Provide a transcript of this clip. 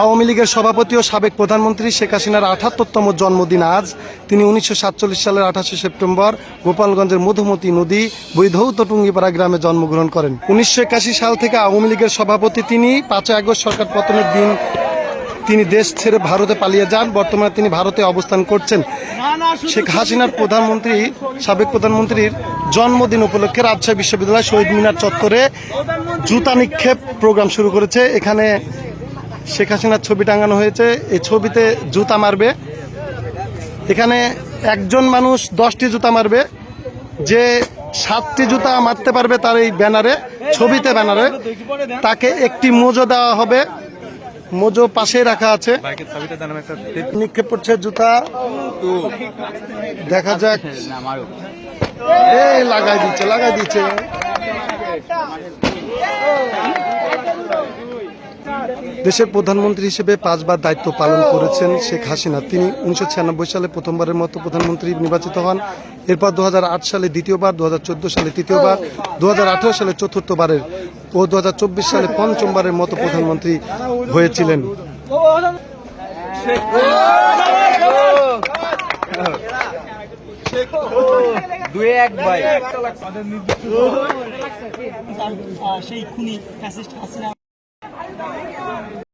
আওয়ামী লীগের সভাপতি ও সাবেক প্রধানমন্ত্রী শেখ হাসিনার আঠাত্তরতম জন্মদিন আজ। তিনি উনিশশো সাতচল্লিশ সালের আঠাশে সেপ্টেম্বর গোপালগঞ্জের মধুমতি নদী বৈধৌত টুঙ্গিপাড়া গ্রামে জন্মগ্রহণ করেন। উনিশশো একাশি সাল থেকে আওয়ামী লীগের সভাপতি তিনি পাঁচই আগস্ট সরকার পতনের দিন তিনি দেশ ছেড়ে ভারতে পালিয়ে যান। বর্তমানে তিনি ভারতে অবস্থান করছেন। শেখ হাসিনার প্রধানমন্ত্রী, সাবেক প্রধানমন্ত্রীর জন্মদিন উপলক্ষে রাজশাহী বিশ্ববিদ্যালয় শহীদ মিনার চত্বরে জুতা নিক্ষেপ প্রোগ্রাম শুরু করেছে। এখানে শেখ হাসিনার ছবি টাঙানো হয়েছে। এই ছবিতে জুতা মারবে। এখানে একজন মানুষ দশটি জুতা মারবে। যে সাতটি জুতা মারতে পারবে তার এই ব্যানারে, ছবিতে ব্যানারে। তাকে একটি মোজো দেওয়া হবে। মোজো পাশে রাখা আছে। নিক্ষেপ করছে জুতা। দেখা যাক। এই লাগাই দিচ্ছে লাগাই দিচ্ছে। দেশের প্রধানমন্ত্রী হিসেবে পাঁচবার দায়িত্ব পালন করেছেন শেখ হাসিনা। তিনি উনিশশো ছিয়ানব্বই সালে প্রথমবারের মতো প্রধানমন্ত্রী নির্বাচিত হন। এরপর দু হাজার আট সালে দ্বিতীয়বার দু হাজার চোদ্দ সালে তৃতীয়বার দু হাজার আঠেরো সালে চতুর্থবারের ও দু হাজার চব্বিশ সালে পঞ্চমবারের মতো প্রধানমন্ত্রী হয়েছিলেন। দুই এক ভাই। সেই খুনি হাসিনা।